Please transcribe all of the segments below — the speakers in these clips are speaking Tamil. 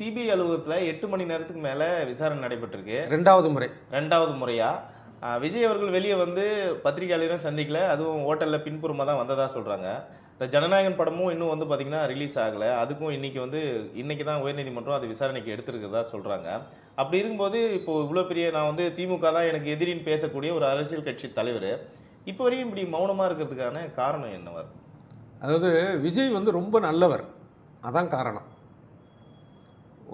சிபிஐ அலுவலகத்தில் எட்டு மணி நேரத்துக்கு மேலே விசாரணை நடைபெற்றிருக்கு. ரெண்டாவது முறை. ரெண்டாவது முறையா? ஆஹ், விஜய் அவர்கள் வெளியே வந்து பத்திரிகையாளரும் சந்திக்கல. அதுவும் ஹோட்டலில் பின்புறமாக தான் வந்ததா சொல்கிறாங்க இந்த ஜனநாயகன் படமும் இன்னும் வந்து பார்த்தீங்கன்னா ரிலீஸ் ஆகலை. அதுக்கும் இன்னைக்கு வந்து இன்னைக்கு தான் உயர்நீதிமன்றம் அது விசாரணைக்கு எடுத்திருக்கிறதா சொல்கிறாங்க அப்படி இருக்கும்போது இப்போ இவ்வளோ பெரிய நான் வந்து திமுக தான் எனக்கு எதிரின்னு பேசக்கூடிய ஒரு அரசியல் கட்சி தலைவர். இப்போ வரையும் இப்படி மௌனமாக இருக்கிறதுக்கான காரணம் என்னவா? இருக்கு அதாவது விஜய் வந்து ரொம்ப நல்லவர். அதான் காரணம்.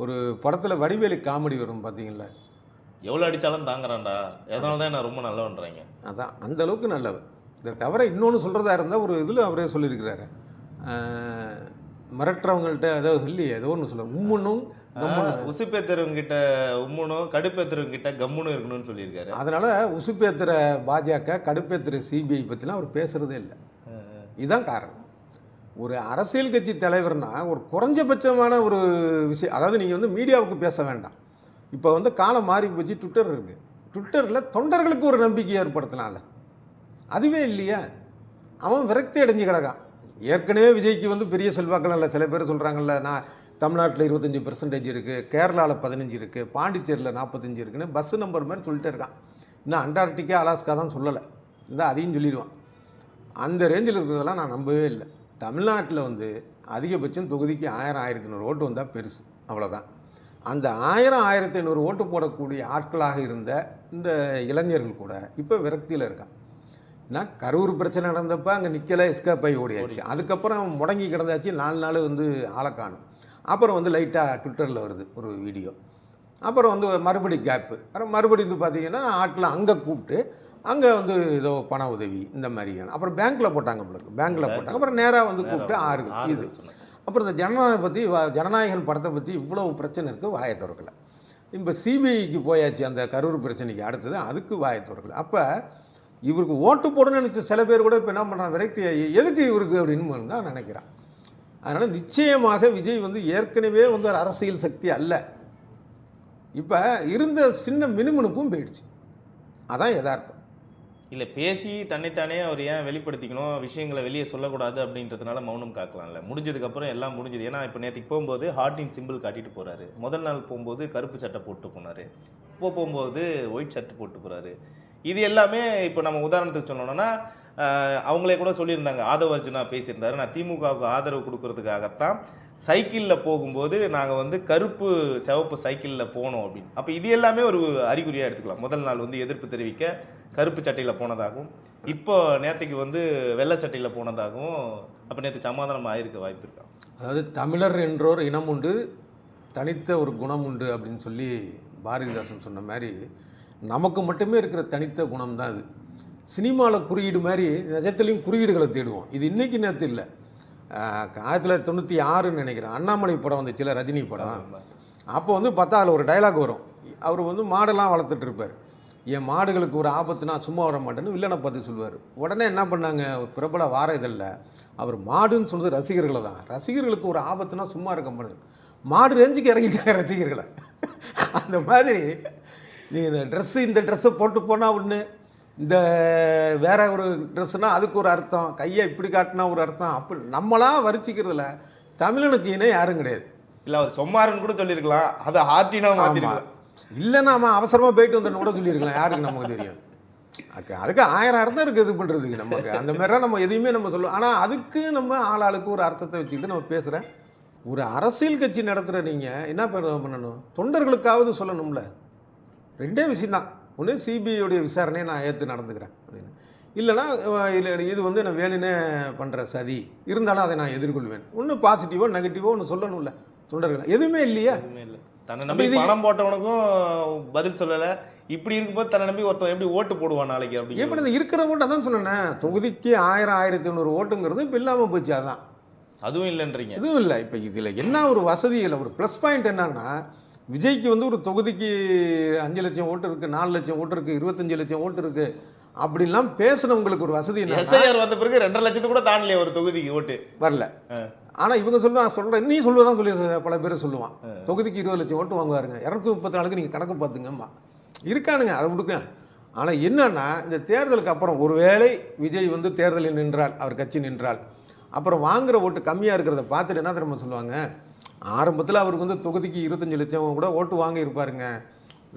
ஒரு படத்தில் வடிவேலு காமெடி வரும் பார்த்தீங்களா எவ்வளோ அடித்தாலும் தாங்குறான்டா. அதனால தான் நான் ரொம்ப நல்லவன்றாங்க? அதான் அந்த அளவுக்கு நல்லவர் இதை தவிர இன்னொன்று சொல்கிறதா இருந்தால் ஒரு இதில் அவரே சொல்லியிருக்கிறாரு. மிரட்டுறவங்கள்ட்ட அதாவது இல்லையே ஏதோ ஒன்று சொல்ல உம்முன்னும் கம்முன்னு. உசுப்பேத்துறவங்க கிட்ட உம்முனும் கடுப்பேத்துறவங்க கிட்ட கம்முன்னு இருக்கணும்னு சொல்லியிருக்காரு. அதனால் உசுப்பேத்துற பாஜக கடுப்பேத்துற சிபிஐ பற்றிலாம் அவர் பேசுகிறதே இல்லை. இதுதான் காரணம். ஒரு அரசியல் கட்சி தலைவர்னா ஒரு குறைஞ்சபட்சமான ஒரு விஷயம் அதாவது நீங்கள் வந்து மீடியாவுக்கு பேச வேண்டாம். இப்போ வந்து காலம் மாறி போச்சு ட்விட்டர் இருக்குது ட்விட்டரில் தொண்டர்களுக்கு ஒரு நம்பிக்கை ஏற்படுத்தலாம்ல அதுவே இல்லையா? அவன் விரக்தி அடைஞ்சு கிடக்கான். ஏற்கனவே விஜய்க்கு வந்து பெரிய செல்வாக்கள் இல்லை. சில பேர் சொல்கிறாங்கல்ல நான் தமிழ்நாட்டில் இருபத்தஞ்சி பெர்சன்டேஜ் இருக்குது கேரளாவில் பதினஞ்சு இருக்குது பாண்டிச்சேரியில் நாற்பத்தஞ்சு இருக்குன்னு பஸ் நம்பர் மாதிரி சொல்லிட்டு இருக்கான். இன்னும் அண்டார்டிகா அலாஸ்கா தான் சொல்லலை. இருந்தால் அதையும் சொல்லிடுவான். அந்த ரேஞ்சில் இருக்கிறதெல்லாம் நான் நம்பவே இல்லை. தமிழ்நாட்டில் வந்து அதிகபட்சம் தொகுதிக்கு ஆயிரம் ஆயிரத்தி ஐநூறு ஓட்டு வந்தால் பெருசு அவ்வளோதான் அந்த ஆயிரம் ஆயிரத்தி ஐநூறு ஓட்டு போடக்கூடிய ஆட்களாக இருந்த இந்த இளைஞர்கள் கூட இப்போ விரக்தியில் இருக்கான் நான் கரூர் பிரச்சனை நடந்தப்போ அங்கே நிற்கலை எஸ்கேப் ஆகி ஓடியாச்சு. அதுக்கப்புறம் முடங்கி கிடந்தாச்சு நாலு நாள் வந்து ஆளை காணும். அப்புறம் வந்து லைட்டாக ட்விட்டரில் வருது ஒரு வீடியோ அப்புறம் வந்து மறுபடி கேப்பு அப்புறம் மறுபடியும் வந்து பார்த்தீங்கன்னா ஆட்டில் அங்கே கூப்பிட்டு அங்கே வந்து ஏதோ பண உதவி இந்த மாதிரியான அப்புறம் பேங்க்கில் போட்டாங்க உங்களுக்கு பேங்க்கில் போட்டாங்க. அப்புறம் நேராக வந்து கூப்பிட்டு ஆறுது இது. அப்புறம் இந்த ஜனநாயகம் பற்றி ஜனநாயகன் படத்தை பற்றி இவ்வளவு பிரச்சனை இருக்குது வாயை திறக்கல. இப்போ சிபிஐக்கு போயாச்சு அந்த கரூர் பிரச்சனைக்கு அடுத்தது அதுக்கு வாயை திறக்கல. அப்போ இவருக்கு ஓட்டு போடணும்னு நினச்ச சில பேர் கூட இப்போ என்ன பண்ணுறான் விரக்தி எதுக்கு இவருக்கு அப்படின்னு தான் நினைக்கிறான். அதனால் நிச்சயமாக விஜய் வந்து ஏற்கனவே வந்து ஒரு அரசியல் சக்தி அல்ல. இப்போ இருந்த சின்ன மினுமினுப்பும் போயிடுச்சு. அதான் யதார்த்தம். இல்லை பேசி தன்னைத்தானே அவர் ஏன் வெளிப்படுத்திக்கணும்? விஷயங்களை வெளியே சொல்லக்கூடாது அப்படின்றதுனால மௌனம் காக்கலாம்ல. முடிஞ்சதுக்கப்புறம் எல்லாம் முடிஞ்சது. ஏன்னா இப்போ நேற்றுக்கு போகும்போது ஹார்ட்டின் சிம்பிள் காட்டிட்டு போகிறாரு முதல் நாள் போகும்போது கருப்பு சட்டை போட்டு போனார். இப்போ போகும்போது ஒயிட் ஷர்ட் போட்டு போகிறாரு இது எல்லாமே இப்போ நம்ம உதாரணத்துக்கு சொன்னோம்னா அவங்களே கூட சொல்லியிருந்தாங்க. ஆதவ அர்ஜுனா பேசியிருந்தாரு. நான் திமுகவுக்கு ஆதரவு கொடுக்கறதுக்காகத்தான் சைக்கிளில் போகும்போது நாங்கள் வந்து கருப்பு சிவப்பு சைக்கிளில் போனோம் அப்படின்னு. அப்போ இது எல்லாமே ஒரு அறிகுறியாக எடுத்துக்கலாம். முதல் நாள் வந்து எதிர்ப்பு தெரிவிக்க கருப்பு சட்டையில் போனதாகவும் இப்போ நேற்றுக்கு வந்து வெள்ளை சட்டையில் போனதாகவும் அப்போ நேற்று சமாதானம் ஆயிருக்க வாய்ப்பு இருக்கா? அதாவது தமிழர் என்றோர் இனம் உண்டு தனித்த ஒரு குணம் உண்டு அப்படின்னு சொல்லி பாரதிதாசன் சொன்ன மாதிரி நமக்கு மட்டுமே இருக்கிற தனித்த குணம் தான் அது. சினிமாவில் குறியீடு மாதிரி நிஜத்துலேயும் குறியீடுகளை தேடுவோம். இது இன்றைக்கி நேற்று இல்லை. ஆயிரத்தி தொள்ளாயிரத்தி தொண்ணூற்றி ஆறுன்னு நினைக்கிறேன். அண்ணாமலை படம் வந்துச்சுல ரஜினி படம். அப்போ வந்து பார்த்தா அதில் ஒரு டைலாக் வரும். அவர் வந்து மாடெல்லாம் வளர்த்துட்டு இருப்பார். என் மாடுகளுக்கு ஒரு ஆபத்துனா சும்மா வர மாட்டேன்னு வில்லனை பார்த்து சொல்லுவார். உடனே என்ன பண்ணாங்க? பிரபல வார இதழில் அவர் மாடுன்னு சொன்னது ரசிகர்களை தான். ரசிகர்களுக்கு ஒரு ஆபத்துனா சும்மா இருக்க மாட்டேன் மாடு ரேஞ்சுக்கு இறங்கிட்டாங்க ரசிகர்களை. அந்த மாதிரி நீ இந்த ட்ரெஸ்ஸு இந்த ட்ரெஸ்ஸை போட்டு போனால் ஒன்று இந்த வேற ஒரு ட்ரெஸ்ஸுனா அதுக்கு ஒரு அர்த்தம் கையை இப்படி காட்டினா ஒரு அர்த்தம் அப்படி நம்மளாம் வரிச்சிக்கிறதுல தமிழனுக்கு இணை யாரும் கிடையாது. இல்லை அவர் சொம்மாருன்னு கூட சொல்லியிருக்கலாம். அதை ஹார்ட்டினா மாற்றிருக்கலாம் இல்லை நாம அவசரமாக போயிட்டு வந்தோன்னு கூட சொல்லியிருக்கலாம். யாருக்கு நமக்கு தெரியும் அதுக்கு அதுக்கு ஆயிரம் அர்த்தம் இருக்குது இது பண்ணுறதுக்கு நமக்கு. அந்த மாதிரிலாம் நம்ம எதையுமே நம்ம சொல்லுவோம் ஆனால் அதுக்கு நம்ம ஆளாளுக்கு ஒரு அர்த்தத்தை வச்சுக்கிட்டு நம்ம பேசுகிறேன் ஒரு அரசியல் கட்சி நடத்துகிற நீங்கள் என்ன பண்ண- பண்ணணும்? தொண்டர்களுக்காவது சொல்லணும்ல. ரெண்டே விஷயம்தான். ஒன்று சிபிஐடைய விசாரணையை நான் ஏற்று நடந்துக்கிறேன் அப்படின்னு. இல்லைனா இல்லை இது வந்து நான் வேணும்னே பண்ணுற சதி. இருந்தாலும் அதை நான் எதிர்கொள்வேன். ஒன்று பாசிட்டிவோ நெகட்டிவோ ஒன்று சொல்லணும்ல தொண்டர்கள். எதுவுமே இல்லையா. இல்லை. தன்னை நம்பி பணம் போட்டவனுக்கும் பதில் சொல்லலை. இப்படி இருக்கும்போது தன்னை நம்பி ஒருத்தன் எப்படி ஓட்டு போடுவான் நாளைக்கு எப்படி அப்படி இந்த இருக்கிற ஓட்டு அதான் சொன்னேன் தொகுதிக்கு ஆயிரம் ஆயிரத்தி ஐநூறு ஓட்டுங்கிறது இப்போ இல்லாமல் போச்சு அதான். அதுவும் இல்லைன்றீங்க. எதுவும் இல்லை. இப்போ இதில் என்ன ஒரு வசதி இல்லை ஒரு ப்ளஸ் பாயிண்ட் என்னன்னா விஜய்க்கு வந்து ஒரு தொகுதிக்கு அஞ்சு லட்சம் ஓட்டு இருக்குது நாலு லட்சம் ஓட்டு இருக்குது இருபத்தஞ்சு லட்சம் ஓட்டு இருக்குது அப்படிலாம் பேசுனவங்களுக்கு ஒரு வசதி எஸ்ஐஆர் வந்த பிறகு ரெண்டரை லட்சத்து கூட தாண்டலையே ஒரு தொகுதிக்கு ஓட்டு. வரல. ஆனால் இவங்க சொல்லுவாங்க சொல்கிறேன் நீ சொல்லுவதான் சொல்லி பல பேர் சொல்லுவான். தொகுதிக்கு இருபது லட்சம் ஓட்டு வாங்குவாருங்க. இரநூத்தி முப்பத்தி நாலுக்கு நீங்கள் கணக்கு பார்த்துங்கம்மா. இருக்கானுங்க அதை விடுங்க ஆனால் என்னன்னா இந்த தேர்தலுக்கு அப்புறம் ஒருவேளை விஜய் வந்து தேர்தலில் நின்றால் அவர் கட்சி நின்றால் அப்புறம் வாங்குற ஓட்டு கம்மியாக இருக்கிறத பார்த்துட்டு என்ன தெரியுமா சொல்லுவாங்க? ஆரம்பத்தில் அவருக்கு வந்து தொகுதிக்கு இருபத்தஞ்சி லட்சம் கூட ஓட்டு வாங்கியிருப்பாருங்க.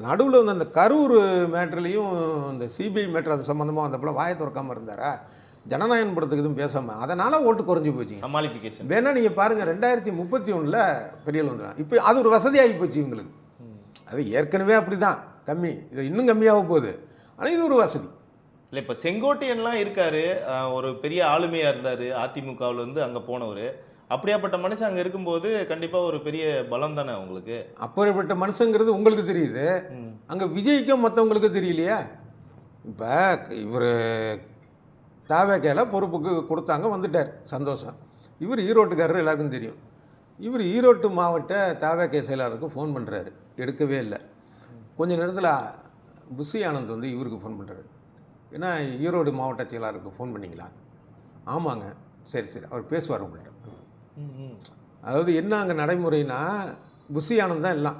நடுவில் வந்து அந்த கரூர் மேட்ருலேயும் இந்த சிபிஐ மேட்ரு அது சம்மந்தமாக வந்தப்பல வாயை திறக்காமல் இருந்தாரா? ஜனநாயகம் படத்துக்கு எதுவும் பேசாமல் அதனால் ஓட்டு குறைஞ்சி போச்சுங்க சமாளிஃபிகேஷன் வேணா நீங்கள் பாருங்கள் ரெண்டாயிரத்தி முப்பத்தி ஒன்றில் பெரிய வந்துடும் இப்போ அது ஒரு வசதியாகி போச்சு இவங்களுக்கு. அது ஏற்கனவே அப்படி தான் கம்மி. இது இன்னும் கம்மியாக போகுது. ஆனால் இது ஒரு வசதி. இல்லை இப்போ செங்கோட்டையன்லாம் இருக்காரு. ஒரு பெரிய ஆளுமையாக இருந்தார் அதிமுகவில் வந்து அங்கே போனவர். அப்படியாப்பட்ட மனுஷன் அங்கே இருக்கும்போது கண்டிப்பாக ஒரு பெரிய பலம் தானே அவங்களுக்கு அப்படிப்பட்ட மனுஷங்கிறது உங்களுக்கு தெரியுது. அங்கே விஜய்க்கும் மற்றவங்களுக்கு தெரியலையா? இப்போ இவர் தாவேக்கையில் பொறுப்புக்கு கொடுத்தாங்க வந்துட்டார். சந்தோஷம். இவர் ஈரோட்டுக்காரர் எல்லாருக்கும் தெரியும். இவர் ஈரோட்டு மாவட்ட தாவேக்கை செயலாளருக்கு ஃபோன் பண்ணுறாரு எடுக்கவே இல்லை. கொஞ்ச நேரத்தில் புஷி ஆனந்த் வந்து இவருக்கு ஃபோன் பண்ணுறாரு ஏன்னா ஈரோடு மாவட்ட செயலாளருக்கு ஃபோன் பண்ணீங்களா? ஆமாங்க. சரி சரி. அவர் பேசுவார் உங்கள்கிட்ட. அதாவது என்ன அங்கே நடைமுறைனா புஷி தான் எல்லாம்.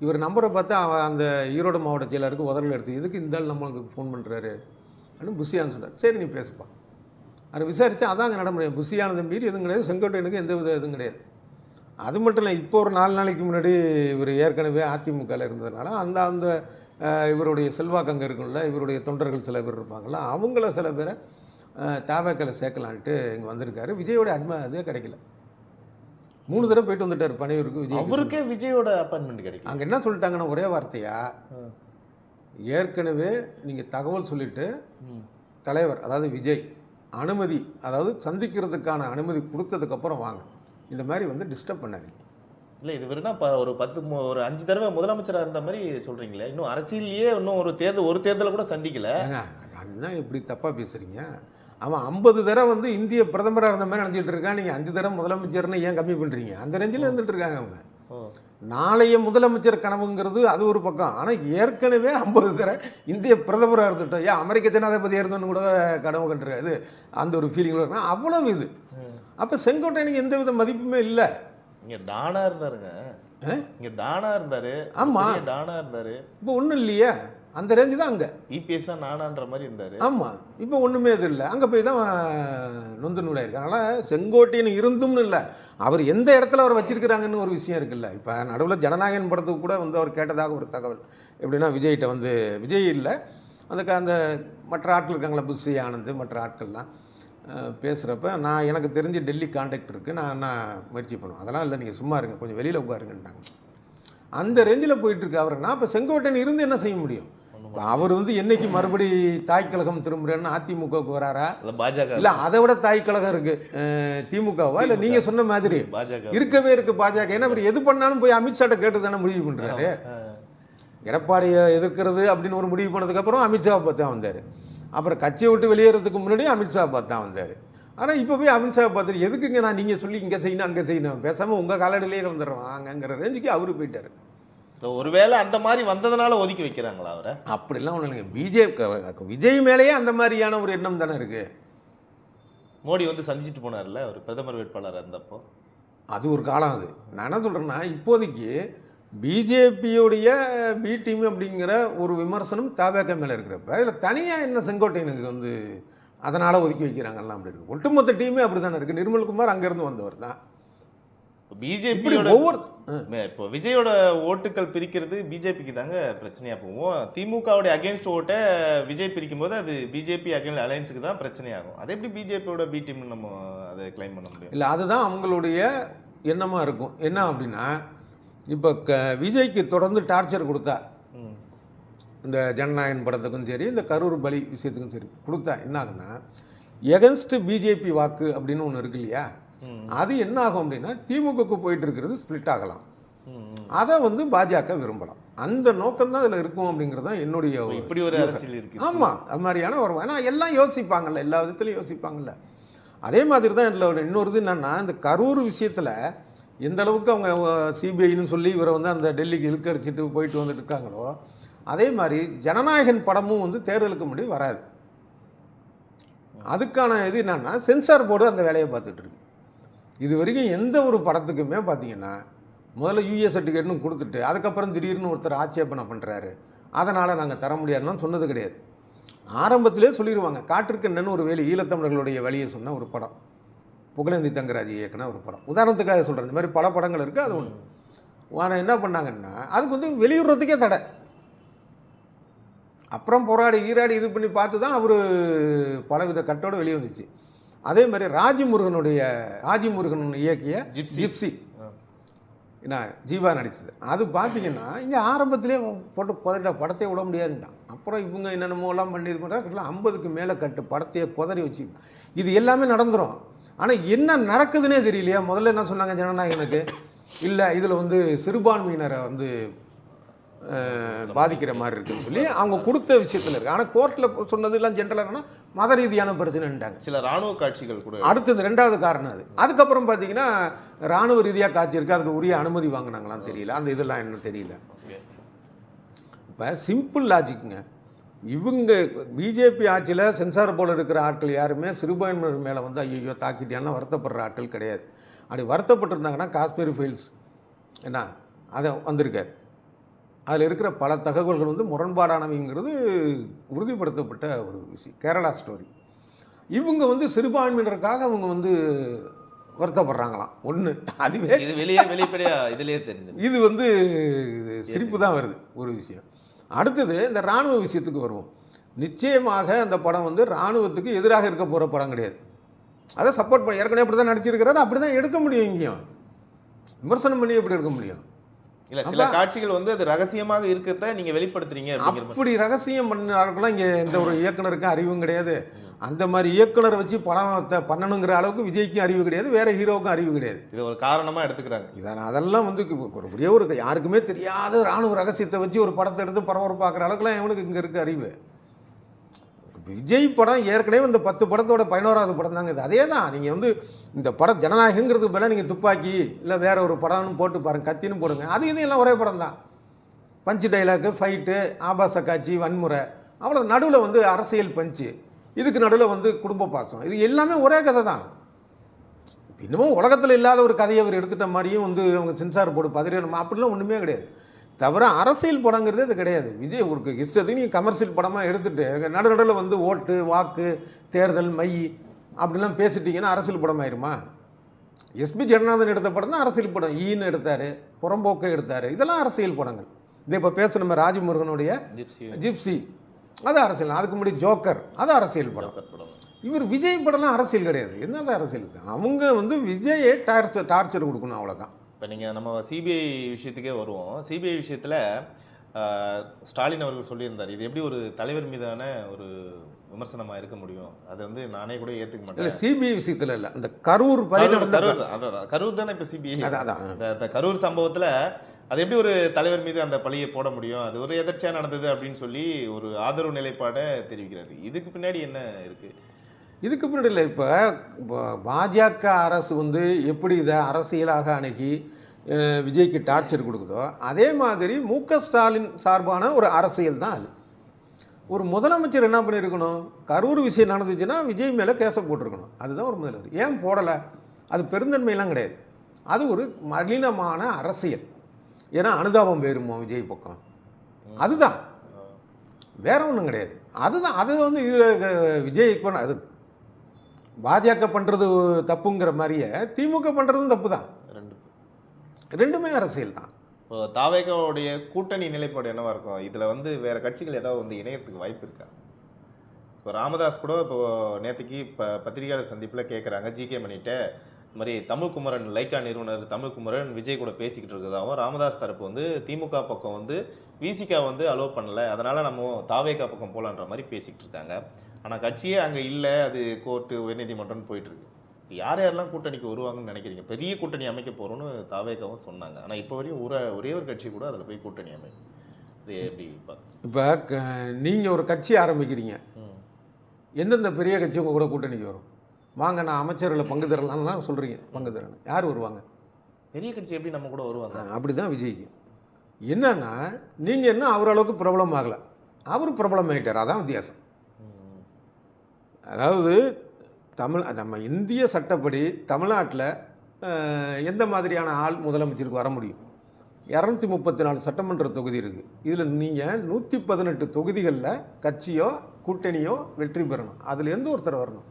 இவர் நம்பரை பார்த்து அவன் அந்த ஈரோடு மாவட்ட செயலருக்கு உதறல் எடுத்து எதுக்கு இந்த ஆள் நம்மளுக்கு ஃபோன் பண்ணுறாரு அப்படின்னு புஷி சொன்னார் சரி நீ பேசுப்பா. அதை விசாரித்தா அதான் அங்கே நடைமுறை. புஷி மீறி எதுவும் கிடையாது. செங்கோட்டையனுக்கு எந்த வித இதுவும் கிடையாது. அது மட்டும் இல்லை இப்போ ஒரு நாலு நாளைக்கு முன்னாடி இவர் ஏற்கனவே அதிமுகவில் இருந்ததுனால அந்த அந்த இவருடைய செல்வாக்கு அங்கே இருக்கும்ல இவருடைய தொண்டர்கள் சில பேர் இருப்பாங்களா அவங்கள சில பேரை தாவேக்கில் சேர்க்கலான்ட்டு இங்கே வந்திருக்காரு. விஜயோட அட்மை அதே கிடைக்கல. மூணு தடவை போயிட்டு வந்துட்டார் பனையூருக்கு விஜய் அவருக்கே விஜயோட அப்பாயின்மெண்ட் கிடைக்கல. அங்கே என்ன சொல்லிட்டாங்கன்னா ஒரே வார்த்தையா. ஏற்கனவே நீங்கள் தகவல் சொல்லிட்டு ம். தலைவர் அதாவது விஜய் அனுமதி அதாவது சந்திக்கிறதுக்கான அனுமதி கொடுத்ததுக்கப்புறம் வாங்க. இந்த மாதிரி வந்து டிஸ்டர்ப் பண்ணாதீங்க. இல்லை இது வெறும்னா இப்போ ஒரு பத்து ஒரு அஞ்சு தடவை முதலமைச்சராக இருந்த மாதிரி சொல்கிறீங்களே இன்னும் அரசியலையே இன்னும் ஒரு தேர்தல் ஒரு தேர்தலை கூட சந்திக்கல. அதுதான் இப்படி தப்பாக பேசுகிறீங்க அவன் ஐம்பது தடவை வந்து இந்திய பிரதமராக இருந்த மாதிரி நினச்சிட்டு இருக்கான் நீங்கள் அஞ்சு தடவை முதலமைச்சர்னு ஏன் கம்மி பண்ணுறீங்க அந்த ரேஞ்சில் இருந்துட்டு இருக்காங்க அவங்க. நாளைய முதலமைச்சர் கனவுங்கிறது அது ஒரு பக்கம். ஆனால் ஏற்கனவே ஐம்பது தடவை இந்திய பிரதமராக இருந்துட்டோம். ஏன் அமெரிக்க ஜனாதிபதி இருந்தோன்னு கூட கனவு கண்டுருக்காது அந்த ஒரு ஃபீலிங் இருக்கும் அவ்வளவு இது. அப்போ செங்கோட்டையனுக்கு எந்த வித மதிப்புமே இல்லை. இங்க டானா இருந்தாருங்க? இங்க டானா இருந்தாரு. ஆமா. பெரிய டானா இருந்தாரு. இப்போ ஒன்றும் இல்லையே. அந்த ரேஞ்சு தான் அங்கே. இபிஎஸ் தான் நானான்ற மாதிரி இருந்தாரு. ஆமாம் இப்போ ஒன்றுமே இது இல்லை. அங்கே போய் தான் நொந்து நூலாயிருக்கு. அதனால் செங்கோட்டையன் இருந்தும்னு இல்லை. அவர் எந்த இடத்துல அவர் வச்சிருக்கிறாங்கன்னு ஒரு விஷயம் இருக்குல்ல. இப்போ நடுவில் ஜனநாயகன் படத்துக்கு கூட வந்து அவர் கேட்டதாக ஒரு தகவல். எப்படின்னா விஜய்கிட்ட வந்து விஜய் இல்லை. அந்த அந்த மற்ற ஆட்கள் இருக்காங்களா புஷி ஆனந்த் மற்ற ஆட்கள்லாம் பேசுகிறப்ப நான் எனக்கு தெரிஞ்சு டெல்லி கான்டாக்ட் இருக்குது நான் நான் முயற்சி பண்ணுவேன்? அதெல்லாம் இல்லை. நீங்கள் சும்மா இருங்க. கொஞ்சம் வெளியில் உட்காருங்கன்ட்டாங்க. அந்த ரேஞ்சில் போயிட்டுருக்கு அவர்னா இப்போ செங்கோட்டையன் இருந்து என்ன செய்ய முடியும்? அவர் வந்து என்னைக்கு மறுபடி தாய் கழகம் திரும்புறேன்னு அதிமுகவுக்கு வராரா? இல்ல பாஜக. இல்லை அதை விட தாய் கழகம் இருக்கு திமுகவா? இல்லை நீங்க சொன்ன மாதிரி. பாஜக. இருக்கவே இருக்கு பாஜக. ஏன்னா அவர் எது பண்ணாலும் போய் அமித்ஷாட்ட கேட்டு தானே முடிவு பண்றாரு. எடப்பாடியை எதிர்க்கிறது அப்படின்னு ஒரு முடிவு பண்ணதுக்கப்புறம் அமித்ஷாவை பார்த்து வந்தார். அப்புறம் கட்சியை விட்டு வெளியேறதுக்கு முன்னாடி அமித்ஷாவை பார்த்து வந்தார். ஆனால் இப்போ போய் அமித்ஷாவை பார்த்துட்டு எதுக்குங்க நான் நீங்கள் சொல்லி இங்கே செய்யணும் அங்கே செய்யணும்? பேசாமல் உங்கள் காலடியிலே கலந்துடுறாங்கங்கிற ரேஞ்சுக்கு அவரு போயிட்டார். So, ஒருவேளை அந்த மாதிரி வந்ததுனால ஒதுக்கி வைக்கிறாங்களா அவரை? அப்படிலாம் ஒன்றும் இல்லைங்க. பிஜேபி விஜய் மேலேயே அந்த மாதிரியான ஒரு எண்ணம் தானே இருக்குது மோடி வந்து சந்திச்சுட்டு போனார்ல ஒரு பிரதமர் வேட்பாளர் இருந்தப்போ? அது ஒரு காலம் அது. நான் என்ன சொல்கிறேன்னா இப்போதைக்கு பிஜேபியுடைய பி டீம் அப்படிங்கிற ஒரு விமர்சனம் தாவேக்க மேலே இருக்கிறப்ப இதில் தனியாக என்ன செங்கோட்டையனுக்கு வந்து அதனால் ஒதுக்கி வைக்கிறாங்கலாம் அப்படி இருக்கு. ஒட்டுமொத்த டீமே அப்படி தானே இருக்குது நிர்மல்குமார் அங்கேருந்து வந்தவர் தான். பிஜேபியோட ஒவ்வொரு இப்போ விஜயோட ஓட்டுகள் பிரிக்கிறது பிஜேபிக்கு தாங்க பிரச்சனையா போகும் திமுகவுடைய அகைன்ஸ்ட் ஓட்டை விஜய் பிரிக்கும் போது அது பிஜேபி அகைன் அலையன்ஸுக்கு தான் பிரச்சனையாகும் அது எப்படி பிஜேபியோட பி டீம்னு நம்ம அதை கிளைம் பண்ண முடியும் இல்லை அதுதான் அவங்களுடைய எண்ணமாக இருக்கும் என்ன அப்படின்னா இப்போ க விஜய்க்கு தொடர்ந்து டார்ச்சர் கொடுத்தா. இந்த ஜனநாயகன் படத்துக்கும் சரி இந்த கரூர் பலி விஷயத்துக்கும் சரி கொடுத்தா என்ன ஆகுன்னா எகன்ஸ்ட் பிஜேபி வாக்கு அப்படின்னு ஒன்று இருக்கு இல்லையா. அது என்ன ஆகும் அப்படின்னா திமுகக்கு போயிட்டு இருக்கிறது ஸ்ப்ளிட் ஆகலாம். அதை வந்து பாஜக விரும்பலாம். அந்த நோக்கம் தான் அதில் இருக்கும் அப்படிங்கிறது தான் என்னுடைய இப்படி ஒரு அரசியல் இருக்கு. ஆமாம் அது மாதிரியான வரும் ஏன்னா எல்லாம் யோசிப்பாங்கல்ல எல்லா விதத்துலையும் யோசிப்பாங்கல்ல. அதே மாதிரி தான் இதில் இன்னொரு இது என்னன்னா இந்த கரூர் விஷயத்தில் எந்த அளவுக்கு அவங்க சிபிஐன்னு சொல்லி இவரை வந்து அந்த டெல்லிக்கு இழுக்கடிச்சிட்டு போயிட்டு வந்துட்டு இருக்காங்களோ அதே மாதிரி ஜனநாயகன் படமும் வந்து தேர்தலுக்கு முன்னாடி வராது. அதுக்கான இது என்னன்னா சென்சார் போர்டு அந்த வேலையை பார்த்துட்டு இருக்கு. இது வரைக்கும் எந்த ஒரு படத்துக்குமே பார்த்தீங்கன்னா முதல்ல யூஏ சர்டிஃபிகேட்னு கொடுத்துட்டு அதுக்கப்புறம் திடீர்னு ஒருத்தர் ஆட்சேபனை பண்ணுறாரு அதனால் நாங்கள் தர முடியாதுன்னு சொன்னது கிடையாது. ஆரம்பத்திலே சொல்லிடுவாங்க காற்றுக்கு என்னன்னு ஒரு வேலி ஈழத்தமிழர்களுடைய வழியை சொன்ன ஒரு படம். புகழேந்தி தங்கராஜ் இயக்குன ஒரு படம். உதாரணத்துக்காக சொல்கிறேன் இந்த மாதிரி பல படங்கள் இருக்குது அது ஒன்று ஆனால் என்ன பண்ணாங்கன்னா அதுக்கு வந்து வெளியிடுறதுக்கே தடை. அப்புறம் போராடி ஈராடி இது பண்ணி பார்த்து தான் அவர் பலவித கட்டோடு வெளியே வந்துச்சு. அதே மாதிரி ராஜமுருகனுடைய ராஜமுருகன் இயக்கிய ஜிப்சி. ஜிப்சி. என்ன ஜீவா நடிச்சது. அது பார்த்தீங்கன்னா இங்கே ஆரம்பத்திலே போட்டு புதட்ட படத்தையே விட முடியாதுட்டான் அப்புறம் இவங்க என்னென்னமோ எல்லாம் பண்ணி இது பண்ணுறாங்க ஐம்பதுக்கு மேலே கட்டு படத்தையே புதறி வச்சு இது எல்லாமே நடந்துரும். ஆனால் என்ன நடக்குதுன்னே தெரியலையா? முதல்ல என்ன சொன்னாங்க ஜனநாயகனுக்கு? இல்லை இதில் வந்து சிறுபான்மையினரை வந்து பாதிக்கிற மாதிரி இருக்குன்னு சொல்லி அவங்க கொடுத்த விஷயத்தில் இருக்கு. ஆனால் கோர்ட்டில் சொன்னதெல்லாம் ஜென்ரலாக மத ரீதியான பிரச்சனைன்ட்டாங்க சில ராணுவ காட்சிகள் கூட அடுத்தது ரெண்டாவது காரணம் அது. அதுக்கப்புறம் பார்த்தீங்கன்னா ராணுவ ரீதியாக காட்சி இருக்குது அதுக்கு உரிய அனுமதி வாங்கினாங்களாம் தெரியல. அந்த இதெல்லாம் என்ன தெரியல. இப்போ சிம்பிள் லாஜிக்குங்க இவங்க பிஜேபி ஆட்சியில் சென்சார் போல இருக்கிற ஆட்கள் யாருமே சிறுபான்மையினர் மேலே வந்து ஐயோ தாக்கிட்டியானா வருத்தப்படுற ஆட்கள் கிடையாது. அப்படி வருத்தப்பட்டிருந்தாங்கன்னா காஷ்மீர் ஃபைல்ஸ் என்ன? அதை வந்திருக்காரு அதில் இருக்கிற பல தகவல்கள் வந்து முரண்பாடானவைங்கிறது உறுதிப்படுத்தப்பட்ட ஒரு விஷயம் கேரளா ஸ்டோரி இவங்க வந்து சிறுபான்மையினருக்காக அவங்க வந்து வருத்தப்படுறாங்களாம். ஒன்று அதுவே இது வெளியே வெளிப்படையா இதுலயே தெரிஞ்சது இது வந்து சிரிப்பு தான் வருது ஒரு விஷயம். அடுத்தது இந்த இராணுவ விஷயத்துக்கு வருவோம். நிச்சயமாக அந்த படம் வந்து இராணுவத்துக்கு எதிராக இருக்க போகிற படம் கிடையாது. அதை சப்போர்ட் பண்ணி ஏற்கனவே அப்படி தான் நடிச்சிருக்கிறாரு அப்படி தான் எடுக்க முடியும் இங்கேயும். விமர்சனம் பண்ணி எப்படி எடுக்க முடியும்? இல்ல சில காட்சிகள் வந்து அது ரகசியமாக இருக்கத்த நீங்க வெளிப்படுத்துறீங்க. அப்படி ரகசியம் பண்ணார்களாம் இங்கே எந்த ஒரு இயக்குனருக்கும் அறிவும் கிடையாது. அந்த மாதிரி இயக்குனரை வச்சு படத்தை பண்ணணுங்கிற அளவுக்கு விஜய்க்கும் அறிவு கிடையாது வேற ஹீரோவுக்கும் அறிவு கிடையாது. இது ஒரு காரணமா எடுத்துக்கிறாங்க. இதான் அதெல்லாம் வந்து ஒரு ஒரு யாருக்குமே தெரியாத ராணுவ ரகசியத்தை வச்சு ஒரு படத்தை எடுத்து பரபரப்பாக்குற அளவுக்குலாம் எவனுக்கு இங்கே இருக்க அறிவு. விஜய் படம் ஏற்கனவே இந்த பத்து படத்தோட பதினோராவது படம் தாங்க இது. அதே தான். நீங்கள் வந்து இந்த படம் ஜனநாயகங்கிறதுக்கு பதிலாக நீங்கள் துப்பாக்கி இல்லை வேற ஒரு படம்னு போட்டு பாருங்கள் கத்தின்னு போடுங்க. அது இது எல்லாம் ஒரே படம் தான். பஞ்சு டைலாக்கு ஃபைட்டு ஆபாச காட்சி வன்முறை. அவ்வளோ நடுவில் வந்து அரசியல் பஞ்சு. இதுக்கு நடுவில் வந்து குடும்ப பாசம். இது எல்லாமே ஒரே கதை தான். இன்னமும் உலகத்தில் இல்லாத ஒரு கதையை அவர் எடுத்துட்ட மாதிரியும் வந்து அவங்க சென்சார் போர்டு பதறியணும் அப்படிலாம் ஒன்றுமே கிடையாது. தவிர அரசியல் படங்கிறது அது கிடையாது. விஜய் ஒரு இஷ்டத்துக்கு நீங்கள் கமர்ஷியல் படமாக எடுத்துட்டு நடு நடுவில் வந்து ஓட்டு வாக்கு தேர்தல் மை அப்படிலாம் பேசிட்டீங்கன்னா அரசியல் படம் ஆயிருமா எஸ்பி ஜெகநாதன் எடுத்த படம் தான் அரசியல் படம். ஈன்னு எடுத்தார் புறம்போக்கை எடுத்தார். இதெல்லாம் அரசியல் படங்கள். இது இப்போ பேச நம்ம ராஜமுருகனுடைய ஜிப்சி. அது அரசியல் அதுக்கு முன்னாடி ஜோக்கர். அது அரசியல் படம். இவர் விஜய் படம்லாம் அரசியல் கிடையாது. என்னதான் அரசியல்? அவங்க வந்து விஜயை டார்ச்சர் டார்ச்சர் கொடுக்கணும் அவ்வளோதான் இப்போ நீங்கள் நம்ம சிபிஐ விஷயத்துக்கே வருவோம். சிபிஐ விஷயத்தில் ஸ்டாலின் அவர்கள் சொல்லியிருந்தார். இது எப்படி ஒரு தலைவர் மீதான ஒரு விமர்சனமாக இருக்க முடியும்? அதை வந்து நானே கூட ஏற்றுக்க இல்லை மாட்டேன் சிபிஐ விஷயத்தில் இல்லை. அந்த கரூர் கரூர் அதான். கரூர் தானே இப்போ சிபிஐ? இந்த இந்த கரூர் சம்பவத்தில் அது எப்படி ஒரு தலைவர் மீது அந்த பழியை போட முடியும்? அது ஒரு எதர்ச்சியாக நடந்தது அப்படின்னு சொல்லி ஒரு ஆதரவு நிலைப்பாடை தெரிவிக்கிறாரு. இதுக்கு பின்னாடி என்ன இருக்கு? இதுக்கு பின்னாடி இல்லை இப்போ பாஜக அரசு வந்து எப்படி இதை அரசியலாக அணுகி விஜய்க்கு டார்ச்சர் கொடுக்குதோ அதே மாதிரி மு ஸ்டாலின் சார்பான ஒரு அரசியல் தான் அது. ஒரு முதலமைச்சர் என்ன பண்ணியிருக்கணும் கரூர் விஷயம் நடந்துச்சுன்னா விஜய் மேலே கேச போட்டிருக்கணும். அதுதான் ஒரு முதல்வர் ஏன் போடலை? அது பெருந்தன்மையெல்லாம் கிடையாது. அது ஒரு மலினமான அரசியல். ஏன்னா அனுதாபம் போயிருமோ விஜய் பக்கம்? அதுதான். வேற ஒன்றும் கிடையாது. அதுதான். அது வந்து இதில் விஜய் இப்போ அது பாஜக பண்ணுறது தப்புங்கிற மாதிரியே திமுக பண்ணுறதும் தப்பு தான் ரெண்டு. ரெண்டுமே அரசியல் தான். இப்போ தாவேகாவுடைய கூட்டணி நிலைப்பாடு என்னவா இருக்கும் இதில் வந்து வேற கட்சிகள் ஏதாவது வந்து இணையத்துக்கு வாய்ப்பு இருக்கா? இப்போ ராமதாஸ் கூட இப்போ நேற்றுக்கு இப்போ பத்திரிகையாளர் சந்திப்பில் கேட்குறாங்க ஜிகே மணிகிட்ட இந்த மாதிரி தமிழ்குமரன் லைக்கா நிறுவனர் தமிழ்குமரன் விஜய் கூட பேசிக்கிட்டு இருக்கிறதாகவும் ராமதாஸ் தரப்பு வந்து திமுக பக்கம் வந்து விசிகா வந்து அலோவ் பண்ணல அதனால நம்ம தாவேகா பக்கம் போலான்ற மாதிரி பேசிக்கிட்டு இருக்காங்க. ஆனால் கட்சியே அங்கே இல்லை அது கோர்ட்டு உயர்நீதிமன்றம்னு போயிட்டு இருக்கு யார் யாரெல்லாம் கூட்டணிக்கு வருவாங்கன்னு நினைக்கிறீங்க? பெரிய கூட்டணி அமைக்க போகிறோன்னு தாவேகாவும் சொன்னாங்க. ஆனால் இப்போ வரையும் ஒரே ஒரே ஒரு கட்சி கூட அதில் போய் கூட்டணி அமை இது எப்படி இப்போ நீங்கள் ஒரு கட்சி ஆரம்பிக்கிறீங்க. எந்தெந்த பெரிய கட்சி உங்கள் கூட கூட்டணிக்கு வரும்? வாங்க நான் அமைச்சர்களை பங்கு தரலாம்லாம் சொல்கிறீங்க பங்கு தரணும் யார் வருவாங்க? பெரிய கட்சி எப்படி நம்ம கூட வருவாங்க? அப்படி தான் விஜய்க்கு. என்னன்னா நீங்கள் என்ன அவர் அளவுக்கு பிரபலம் ஆகலை? அவர் பிரபலம் ஆகிட்டார் அதான் வித்தியாசம். அதாவது தமிழ் நம்ம இந்திய சட்டப்படி தமிழ்நாட்டில் எந்த மாதிரியான ஆள் முதலமைச்சருக்கு வர முடியும்? இரநூத்தி முப்பத்தி நாலு சட்டமன்ற தொகுதி இருக்குது இதில் நீங்கள் நூற்றி பதினெட்டு தொகுதிகளில் கட்சியோ கூட்டணியோ வெற்றி பெறணும். அதுலேருந்து ஒருத்தர் வரணும்.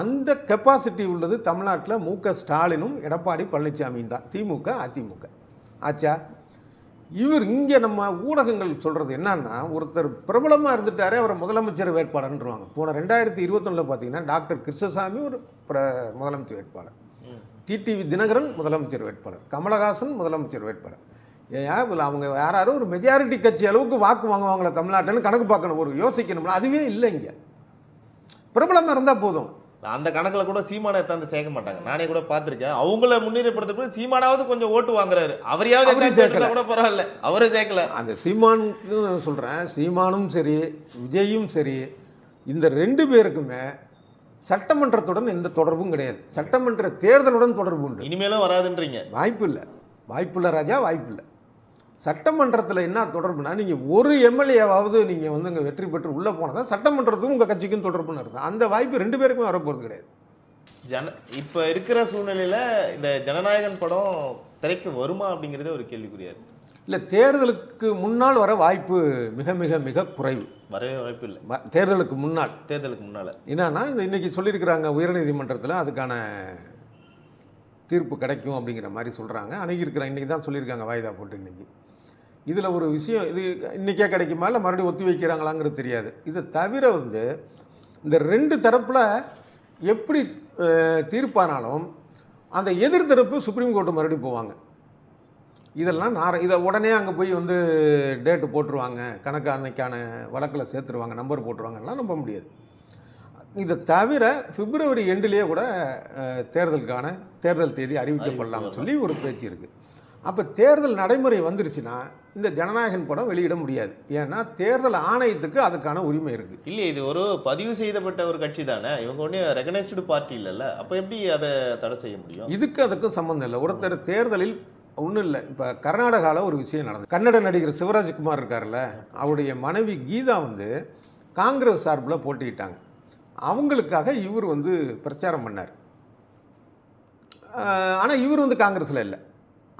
அந்த கெப்பாசிட்டி உள்ளது தமிழ்நாட்டில் மு க ஸ்டாலினும் எடப்பாடி பழனிசாமியும் தான். திமுக அதிமுக ஆச்சா? இவர் இங்கே நம்ம ஊடகங்கள் சொல்கிறது என்னன்னா ஒருத்தர் பிரபலமாக இருந்துட்டாரே அவரை முதலமைச்சர் வேட்பாளர்ன்றாங்க போன ரெண்டாயிரத்தி இருபத்தொன்னில் பார்த்தீங்கன்னா டாக்டர் கிருஷ்ணசாமி ஒரு பிர முதலமைச்சர் வேட்பாளர். டிடிவி தினகரன் முதலமைச்சர் வேட்பாளர். கமலஹாசன் முதலமைச்சர் வேட்பாளர். ஏன் இல்லை அவங்க யாரும் ஒரு மெஜாரிட்டி கட்சி அளவுக்கு வாக்கு வாங்குவாங்களா தமிழ்நாட்டில்னு கணக்கு பார்க்கணும். ஒரு யோசிக்கணும்ல. அதுவே இல்லை இங்கே. பிரபலமாக இருந்தால் போதும். அந்த கணக்குல கூட சீமானை எடுத்தாந்து சேர்க்க மாட்டாங்க. நானே கூட பார்த்திருக்கேன். அவங்கள முன்னிலைப்படுத்த சீமானாவது கொஞ்சம் ஓட்டு வாங்குறாரு. அவரையாவது சேர்க்கல. கூட பரவாயில்ல. அவரே சேர்க்கல. அந்த சீமானுக்கு சொல்கிறேன் சீமானும் சரி விஜயும் சரி இந்த ரெண்டு பேருக்குமே சட்டமன்றத்துடன் எந்த தொடர்பும் கிடையாது. சட்டமன்ற தேர்தலுடன் தொடர்பு உண்டு. இனிமேலும் வராதுன்றீங்க. வாய்ப்பு இல்லை. வாய்ப்பு இல்லை ராஜா வாய்ப்பு இல்லை. சட்டமன்றத்தில் என்ன தொடர்புனா நீங்கள் ஒரு எம்எல்ஏவாவது நீங்கள் வந்து இங்கே வெற்றி பெற்று உள்ளே போனால் தான் சட்டமன்றத்துக்கும் உங்கள் கட்சிக்கும் தொடர்புன்னு இருக்கும் அந்த வாய்ப்பு ரெண்டு பேருக்குமே வரப்போகிறது கிடையாது. ஜன இப்ப இருக்கிற சூழ்நிலையில இந்த ஜனநாயகன் படம் திரைக்கு வருமா அப்படிங்கறதே ஒரு கேள்விக்குறியா இருக்கு. இல்லை தேர்தலுக்கு முன்னால் வர வாய்ப்பு மிக மிக மிக குறைவு. வரவே வாய்ப்பு இல்லை. தேர்தலுக்கு முன்னால். தேர்தலுக்கு முன்னால. என்னன்னா இந்த இன்னைக்கு சொல்லியிருக்கிறாங்க உயர்நீதிமன்றத்தில் அதுக்கான தீர்ப்பு கிடைக்கும் அப்படிங்கிற மாதிரி சொல்கிறாங்க அணுகியிருக்கிறாங்க இன்றைக்கி தான் சொல்லியிருக்காங்க வாய்தா போட்டு இன்னைக்கு. இதில் ஒரு விஷயம் இது இன்றைக்கே கிடைக்குமா? இல்லை மறுபடியும் ஒத்தி வைக்கிறாங்களாங்கிறது தெரியாது. இதை தவிர வந்து இந்த ரெண்டு தரப்பில் எப்படி தீர்ப்பானாலும் அந்த எதிர்த்தரப்பு சுப்ரீம் கோர்ட்டு மறுபடியும் போவாங்க. இதெல்லாம் நான் இதை உடனே அங்கே போய் வந்து டேட்டு போட்டுருவாங்க கணக்கு அன்னைக்கான வழக்கில் சேர்த்துருவாங்க நம்பர் போட்டுருவாங்கலாம் நம்ப முடியாது. இதை தவிர பிப்ரவரி எண்டுலேயே கூட தேர்தலுக்கான தேர்தல் தேதி அறிவிக்கப்படலாம்னு சொல்லி ஒரு பேச்சு இருக்குது அப்போ தேர்தல் நடைமுறை வந்துருச்சுன்னா இந்த ஜனநாயகன் படம் வெளியிட முடியாது. ஏன்னா தேர்தல் ஆணையத்துக்கு அதுக்கான உரிமை இருக்குது இல்லையே இது ஒரு பதிவு செய்யப்பட்ட ஒரு கட்சி தானே? இவங்க ஒன்றும் ரெகனைஸ்டு பார்ட்டி இல்லைல்ல அப்போ எப்படி அதை தடை செய்ய முடியும்? இதுக்கு அதுக்கும் சம்மந்தம் இல்லை. ஒருத்தர் தேர்தலில் ஒன்றும் இல்லை. இப்போ கர்நாடகாவில் ஒரு விஷயம் நடந்தது. கன்னட நடிகர் சிவராஜ்குமார் இருக்கார்ல அவருடைய மனைவி கீதா வந்து காங்கிரஸ் சார்பில் போட்டிக்கிட்டாங்க அவங்களுக்காக இவர் வந்து பிரச்சாரம் பண்ணார். ஆனால் இவர் வந்து காங்கிரஸில் இல்லை.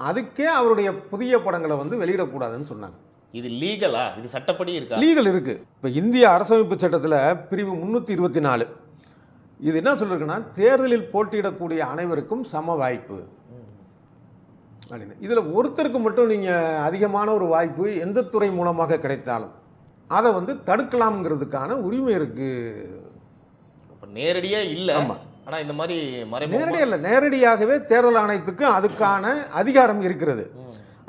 அதுக்கே அவருடைய புதிய படங்களை வந்து வெளியிடக்கூடாதுன்னு சொன்னாங்க. இது லீகலா இது சட்டப்படி இருக்கா? லீகல் இருக்குது இப்போ இந்திய அரசமைப்பு சட்டத்தில் பிரிவு முந்நூற்றி இருபத்தி நாலு. இது என்ன சொல்லிருக்குன்னா தேர்தலில் போட்டியிடக்கூடிய அனைவருக்கும் சம வாய்ப்பு. அப்படின்னு. இதில் ஒருத்தருக்கு மட்டும் நீங்கள் அதிகமான ஒரு வாய்ப்பு எந்த துறை மூலமாக கிடைத்தாலும். அதை வந்து தடுக்கலாம்ங்கிறதுக்கான உரிமை இருக்குது அப்ப நேரடியா இல்ல. ஆமா. ஆனா இந்த மாதிரி நேரடியாக இல்லை நேரடியாகவே தேர்தல் ஆணையத்துக்கு அதுக்கான அதிகாரம் இருக்கிறது.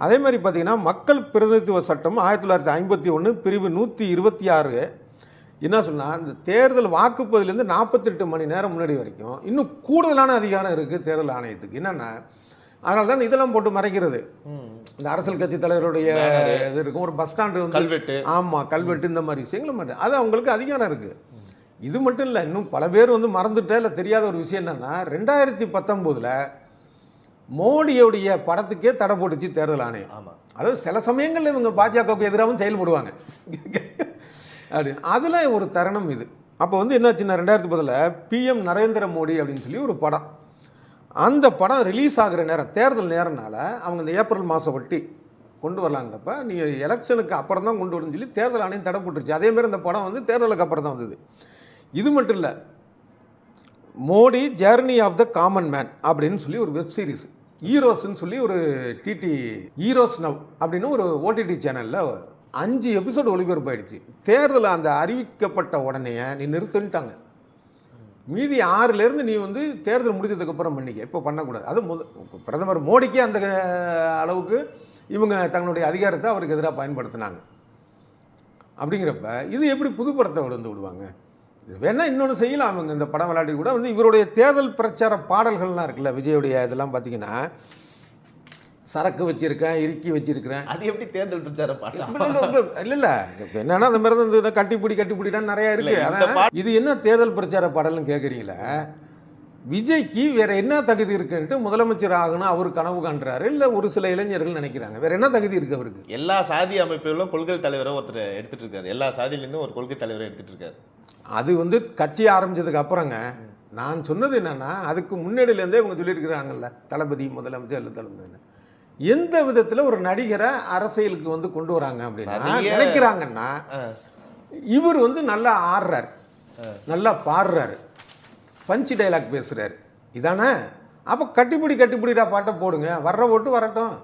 அதே மாதிரி பார்த்தீங்கன்னா மக்கள் பிரதிநிதித்துவ சட்டம் ஆயிரத்தி தொள்ளாயிரத்தி ஐம்பத்தி ஒன்று பிரிவு நூற்றி இருபத்தி ஆறு என்ன சொன்னால் இந்த தேர்தல் வாக்குப்பதிலேருந்து நாற்பத்தெட்டு மணி நேரம் முன்னாடி வரைக்கும் இன்னும் கூடுதலான அதிகாரம் இருக்குது தேர்தல் ஆணையத்துக்கு. என்னென்னா அதனால தான் இதெல்லாம் போட்டு மறைக்கிறது. இந்த அரசியல் கட்சி தலைவருடைய இது இருக்கும் ஒரு பஸ் ஸ்டாண்டு வந்து கல்வெட்டு. ஆமாம் கல்வெட்டு இந்த மாதிரி விஷயங்களும் அது அவங்களுக்கு அதிகாரம் இருக்குது இது மட்டும் இல்லை இன்னும் பல பேர் வந்து மறந்துட்டே இல்லை தெரியாத ஒரு விஷயம் என்னென்னா ரெண்டாயிரத்தி பத்தொம்போதில் மோடியோடைய படத்துக்கே தடை போட்டுச்சு தேர்தல் ஆணையம். ஆமா. அதாவது சில சமயங்களில் இவங்க பாஜகவுக்கு எதிராகவும் செயல்படுவாங்க. அப்படி அதில் ஒரு தருணம் இது. அப்போ வந்து என்னாச்சுன்னா ரெண்டாயிரத்தி பத்தில் பிஎம் நரேந்திர மோடி அப்படின்னு சொல்லி ஒரு படம். அந்த படம் ரிலீஸ் ஆகுற நேரம் தேர்தல் நேரம்னால அவங்க இந்த ஏப்ரல் மாதம் ஒட்டி கொண்டு வரலாங்கிறப்ப நீங்கள் எலெக்ஷனுக்கு அப்புறம் தான் கொண்டு வரணும்னு சொல்லி தேர்தல் ஆணையம் தடை போட்டுருச்சு. அதேமாதிரி இந்த படம் வந்து தேர்தலுக்கு அப்புறம் தான் வந்தது. இது மட்டும் இல்லை Modi journey of the common man அப்படின்னு சொல்லி ஒரு வெப் சீரிஸ் ஈரோஸ்ன்னு சொல்லி ஒரு டிடி ஈரோஸ் நவ் அப்படின்னு ஒரு ஓடிடி சேனலில் அஞ்சு எபிசோடு ஒளிபரப்பாயிடுச்சு. தேர்தல் அந்த அறிவிக்கப்பட்ட உடனே நீ நிறுத்துன்ட்டாங்க. மீதி ஆறுலேருந்து நீ வந்து தேர்தல் முடிஞ்சதுக்கப்புறம் பண்ணிக்க. இப்போ பண்ணக்கூடாது. அது முத பிரதமர் மோடிக்கே அந்த அளவுக்கு இவங்க தங்களுடைய அதிகாரத்தை அவருக்கு எதிராக பயன்படுத்தினாங்க. அப்படிங்கிறப்ப இது எப்படி புதுப்படத்தை விழுந்து விடுவாங்க? இது வேணா இன்னொன்று செய்யலாம். அவங்க இந்த படம் விளையாடி கூட வந்து இவருடைய தேர்தல் பிரச்சார பாடல்கள்லாம் இருக்குல்ல விஜயுடைய இதெல்லாம் பார்த்தீங்கன்னா சரக்கு வச்சிருக்கேன் இறுக்கி வச்சிருக்கிறேன். அது எப்படி தேர்தல் பிரச்சாரம் பாடலாம் இல்ல இல்ல என்னன்னா அந்த மாதிரி தான் இந்த கட்டிப்பிடி கட்டிப்பிடிலாம் நிறைய இருக்கு. இல்ல, இந்த அதான் இது என்ன தேர்தல் பிரச்சார பாடல்னு கேட்குறீங்களா விஜய்க்கு வேற என்ன தகுதி இருக்குன்ட்டு முதலமைச்சர் ஆகணும் அவர் கனவு காண்றாரு. இல்ல ஒரு சில இளைஞர்கள் நினைக்கிறாங்க. வேற என்ன தகுதி இருக்கு அவருக்கு? எல்லா சாதி அமைப்புகளும் கொள்கை தலைவரை ஒருத்தர் எடுத்துட்டு இருக்காரு. எல்லா சாதியிலேருந்தும் ஒரு கொள்கை தலைவரை எடுத்துட்டு இருக்காரு. அது வந்து கட்சி ஆரம்பிச்சதுக்கு அப்புறங்க நான் சொன்னது என்னன்னா அதுக்கு முன்னாடியிலேருந்தே இவங்க சொல்லியிருக்கிறாங்கல்ல தளபதி முதலமைச்சர் தலைமை எந்த விதத்தில் ஒரு நடிகரை அரசியலுக்கு வந்து கொண்டு வராங்க அப்படின்னா நினைக்கிறாங்கன்னா. இவர் வந்து நல்லா ஆடுறார். நல்லா பாடுறாரு பஞ்சு டைலாக் பேசுகிறாரு இதானே? அப்போ கட்டிப்பிடி கட்டிப்பிடிடா பாட்டை போடுங்க. வர்ற ஓட்டு வரட்டும்.